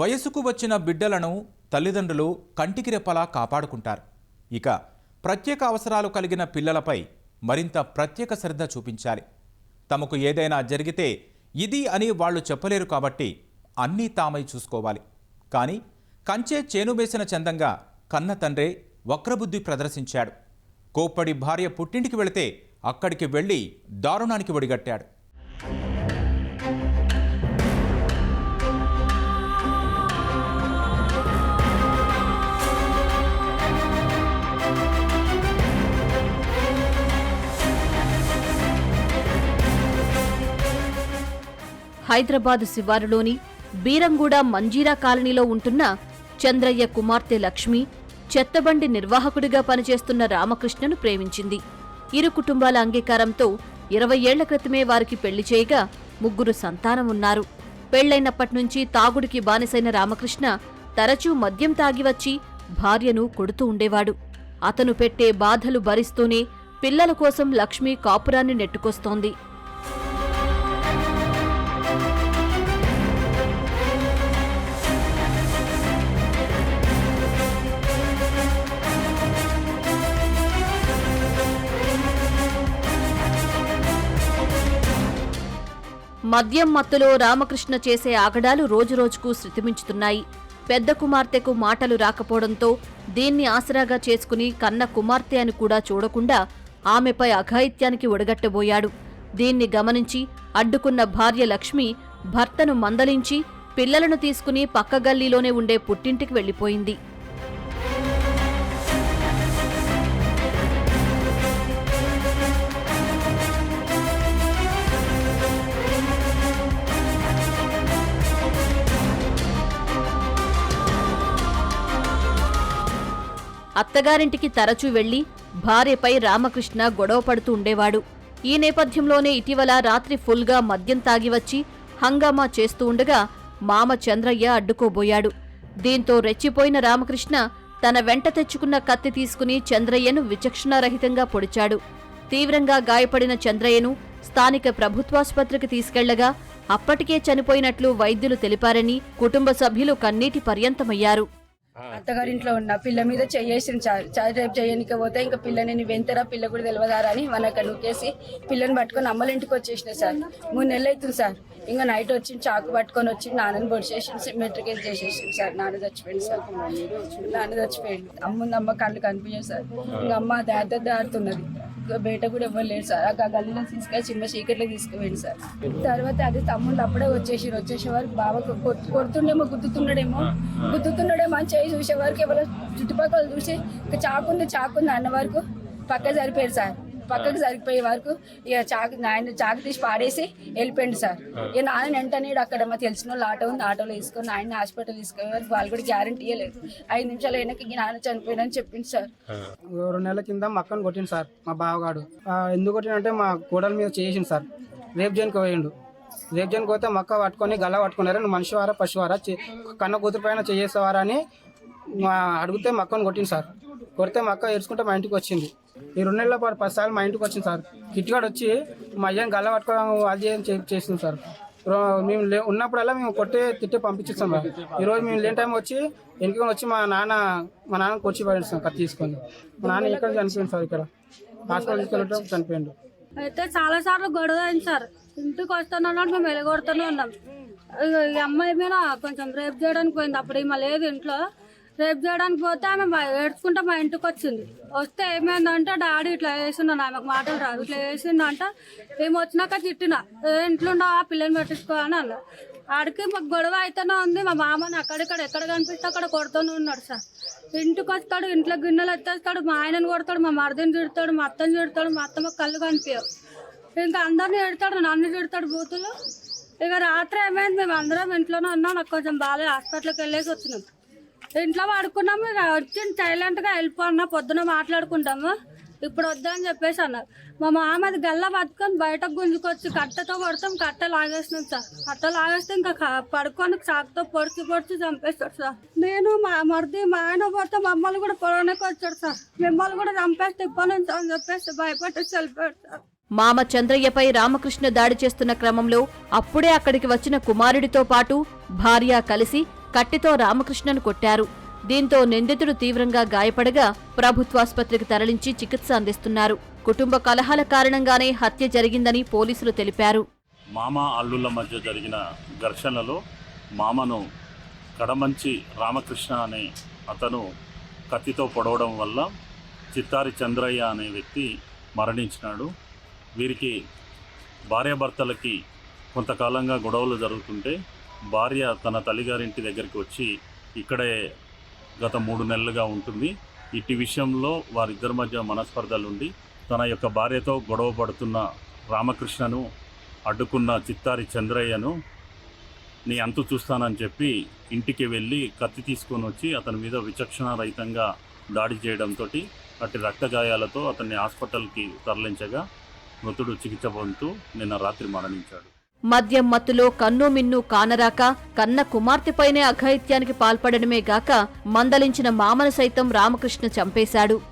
వయసుకు వచ్చిన బిడ్డలను తల్లిదండ్రులు కంటికి రెప్పలా కాపాడుకుంటారు. ఇక ప్రత్యేక అవసరాలు కలిగిన పిల్లలపై మరింత ప్రత్యేక శ్రద్ధ చూపించాలి. తమకు ఏదైనా జరిగితే ఇది అని వాళ్ళు చెప్పలేరు కాబట్టి అన్నీ తామై చూసుకోవాలి. కానీ కంచే చేనువేసిన చందంగా కన్న తండ్రే వక్రబుద్ధి ప్రదర్శించాడు. కోప్పడి భార్య పుట్టింటికి వెళితే అక్కడికి వెళ్ళి దారుణానికి ఒడిగట్టాడు. హైదరాబాద్ శివారులోని బీరంగూడ మంజీరా కాలనీలో ఉంటున్న చంద్రయ్య కుమార్తె లక్ష్మి చెత్తబండి నిర్వాహకుడిగా పనిచేస్తున్న రామకృష్ణను ప్రేమించింది. ఇరు కుటుంబాల అంగీకారంతో ఇరవై ఏళ్ళ క్రితమే వారికి పెళ్ళి చేయగా ముగ్గురు సంతానం ఉన్నారు పెళ్ళైనప్పటి నుంచి తాగుడికి బానిసైన రామకృష్ణ తరచూ మద్యం తాగి వచ్చి భార్యను కొడుతూ ఉండేవాడు. అతను పెట్టే బాధలు భరిస్తూనే పిల్లల కోసం లక్ష్మి కాపురాన్ని నెట్టుకొస్తోంది. మద్యం మత్తులో రామకృష్ణ చేసే ఆగడాలు రోజురోజుకు శృతిమించుతున్నాయి. పెద్ద కుమార్తెకు మాటలు రాకపోవడంతో దీన్ని ఆసరాగా చేసుకుని కన్న కుమార్తె అని కూడా చూడకుండా ఆమెపై అఘాయిత్యానికి ఒడగట్టబోయాడు. దీన్ని గమనించి అడ్డుకున్న భార్య లక్ష్మి భర్తను మందలించి పిల్లలను తీసుకుని పక్క గల్లీలోనే ఉండే పుట్టింటికి వెళ్ళిపోయింది అత్తగారింటికి తరచూ వెళ్ళి భార్యపై రామకృష్ణ గొడవ పడుతూ ఉండేవాడు. ఈ నేపథ్యంలోనే ఇటీవల రాత్రి ఫుల్గా మద్యం తాగి వచ్చి హంగామా చేస్తూ ఉండగా మామ చంద్రయ్య అడ్డుకోబోయాడు. దీంతో రెచ్చిపోయిన రామకృష్ణ తన వెంట తెచ్చుకున్న కత్తి తీసుకుని చంద్రయ్యను విచక్షణారహితంగా పొడిచాడు. తీవ్రంగా గాయపడిన చంద్రయ్యను స్థానిక ప్రభుత్వాసుపత్రికి తీసుకెళ్ళగా అప్పటికే చనిపోయినట్లు వైద్యులు తెలిపారని కుటుంబ సభ్యులు కన్నీటి పర్యంతమయ్యారు. అత్తగారింట్లో ఉన్న పిల్ల మీద చెయ్యేసిన చాలు చాలు రేపు చేయనికి పోతే ఇంకా పిల్లని నీ వెంతరా పిల్ల కూడా తెలియదారా అని మనకు నూకేసి పిల్లని పట్టుకొని అమ్మల ఇంటికి వచ్చేసిన సార్. మూడు నెలలు అవుతుంది సార్. ఇంకా నైట్ వచ్చి చాకు పట్టుకొని వచ్చి నాన్నని పొడిచేసి మెట్రికేట్ చేసేసింది సార్. నాన్న చచ్చిపోయింది సార్. నాన్న చచ్చిపోయింది అమ్ముంది అమ్మ కళ్ళు కనిపించాయి సార్. ఇంకా అమ్మ దాత దాడుతున్నది ఇంకా బయట కూడా ఇవ్వలేదు సార్. ఆ గల్లీలో తీసుకెళ్ళి చిన్న చీకట్లో తీసుకుపోయింది సార్. తర్వాత అది తమ్ముళ్ళు అప్పుడే వచ్చేసారు వచ్చేసే వరకు బావ కొడుతుండేమో గుద్దుతున్నాడేమో గుద్దుతున్నాడేమో అని చేయి చూసే వరకు ఎవరో చుట్టుపక్కల చూసి చాకుంది చాకుంది అన్న వరకు పక్క సరిపోయారు సార్. పక్కకి సరిపోయే వరకు ఇక చాకు నాయన చాకు తీసి పాడేసి వెళ్ళిపోయింది సార్. ఇక నాన్న వెంటనే అక్కడ మా తెలిసిన వాళ్ళు ఆటో ఉంది ఆటోలో తీసుకొని ఆయన హాస్పిటల్ తీసుకునే వరకు వాళ్ళు కూడా గ్యారంటీ ఇవ్వలేదు ఐదు నిమిషాలు అయినాక ఈ నాన్న చనిపోయినని చెప్పింది సార్. రెండు నెలల కింద మా అక్కను కొట్టిండు సార్ మా బావగాడు. ఎందుకు కొట్టినంటే మా కోడల మీద చేసిండు సార్. రేపు జైన్కి పోయిండు. రేపు జైన్కి పోతే మా అక్క పట్టుకొని గల్ల పట్టుకున్నారు? నువ్వు మనిషివారా పశువారా? కన్న కూతురు పైన చేసేవారా అని మా అడిగితే మా అక్కను కొట్టింది సార్. కొడితే మా అక్క ఏడ్చుకుంటే మా ఇంటికి వచ్చింది. ఈ రెండు నెలల పాటు పది సార్లు మా ఇంటికి వచ్చింది సార్. కిట్గాడు వచ్చి మా అయ్యం గల్ల పట్టుకోవడం అది ఏం చేసింది సార్. మేము లే ఉన్నప్పుడల్లా మేము కొట్టే తిట్టి పంపించేస్తాం సార్. ఈరోజు మేము లేని టైం వచ్చి వెనుక వచ్చి మా నాన్న మా నాన్న కొచ్చి పడేస్తాం కత్తి తీసుకొని. మా నాన్న ఇక్కడ చనిపోయింది సార్ ఇక్కడ. హాస్పిటల్ తీసుకెళ్ళటం చనిపోయిండు. అయితే చాలా సార్లు గొడవ అయింది సార్. ఇంటికి వస్తున్నాడు మేము వెలగొడుతూనే ఉన్నాం. ఈ అమ్మాయి మీద కొంచెం రేపు చేయడానికి పోయింది. అప్పుడు ఈమె లేదు ఇంట్లో. రేపు చేయడానికి పోతే ఆమె ఏడ్చుకుంటే మా ఇంటికి వచ్చింది. వస్తే ఏమైందంటే డాడీ ఇట్లా చేసిండు ఆమెకు మాటలు రాదు ఇట్లా వేసిండంట మేము వచ్చినాక తిట్టిన. "ఏ ఇంట్లో ఆ పిల్లని పెట్టించుకోవాలని అన్న. ఆడికి మాకు గొడవ అయితేనే ఉంది. మా మామని అక్కడిక్కడ ఎక్కడ కనిపిస్తే అక్కడ కొడుతూనే ఉన్నాడు సార్. ఇంటికి వస్తాడు ఇంట్లో గిన్నెలు ఎత్తేస్తాడు మా ఆయనని కొడతాడు మా మరిదిని తిడతాడు మా అత్తని తిడతాడు మా అత్తమ్మ కళ్ళు కనిపించవు. ఇంకా అందరిని తిడతాడు నన్ను తిడతాడు బూతులు. ఇక రాత్రి ఏమైంది? మేము అందరం ఇంట్లోనే ఉన్నాం. నాకు కొంచెం బాగాలేదు హాస్పిటల్కి వెళ్ళేసి వచ్చినాం. ఇంట్లో పడుకున్నాము ఇక వచ్చి సైలెంట్గా వెళ్ళిపోన్నా పొద్దున మాట్లాడుకుంటాము. ఇప్పుడు వద్దని చెప్పేసి అన్నారు. మా మామది గల్ల పట్టుకొని బయటకు గుంజుకొచ్చి కట్టతో కొడతాం కట్ట లాగేసినాం సార్. కట్ట లాగేస్తే ఇంకా పడుకొని చాకుతో పొడిచి పొడిచి చంపేస్తాడు సార్. నేను మా మరిది మా ఆయన పడితే మమ్మల్ని కూడా పొడవడానికి వచ్చాడు సార్. మిమ్మల్ని కూడా చంపేస్తే ఇబ్బంది అని చెప్పేసి భయపెట్టేసి వెళ్ళిపోయాడు సార్. మామ చంద్రయ్యపై రామకృష్ణ దాడి చేస్తున్న క్రమంలో అప్పుడే అక్కడికి వచ్చిన కుమారుడితో పాటు భార్య కలిసి కట్టెతో రామకృష్ణను కొట్టారు. దీంతో నిందితుడు తీవ్రంగా గాయపడగా ప్రభుత్వాసుపత్రికి తరలించి చికిత్స అందిస్తున్నారు. కుటుంబ కలహాల కారణంగానే హత్య జరిగిందని పోలీసులు తెలిపారు. మామ అల్లుళ్ళ మధ్య జరిగిన ఘర్షణలో మామను కడమంచి రామకృష్ణ అనే అతను కత్తితో పొడవడం వల్ల చిత్తారి చంద్రయ్య అనే వ్యక్తి మరణించినాడు. వీరికి భార్యాభర్తలకి కొంతకాలంగా గొడవలు జరుగుతుంటే భార్య తన తల్లిగారింటి దగ్గరికి వచ్చి ఇక్కడే గత మూడు నెలలుగా ఉంటుంది. ఇట్టి విషయంలో వారిద్దరి మధ్య మనస్పర్ధలుండి తన యొక్క భార్యతో గొడవ పడుతున్న రామకృష్ణను అడ్డుకున్న చిత్తారి చంద్రయ్యను నీ అంతు చూస్తానని చెప్పి ఇంటికి వెళ్ళి కత్తి తీసుకొని వచ్చి అతని మీద విచక్షణ రహితంగా దాడి చేయడంతో అటు రక్తగాయాలతో అతన్ని హాస్పిటల్కి తరలించగా మృతుడు చికిత్స పొందుతూ నిన్న రాత్రి మరణించాడు. మద్యం మత్తులో కన్ను మిన్ను కానరాక కన్న కుమార్తెపైనే అఘాయిత్యానికి పాల్పడడమే గాక మందలించిన మామను సైతం రామకృష్ణ చంపేశాడు.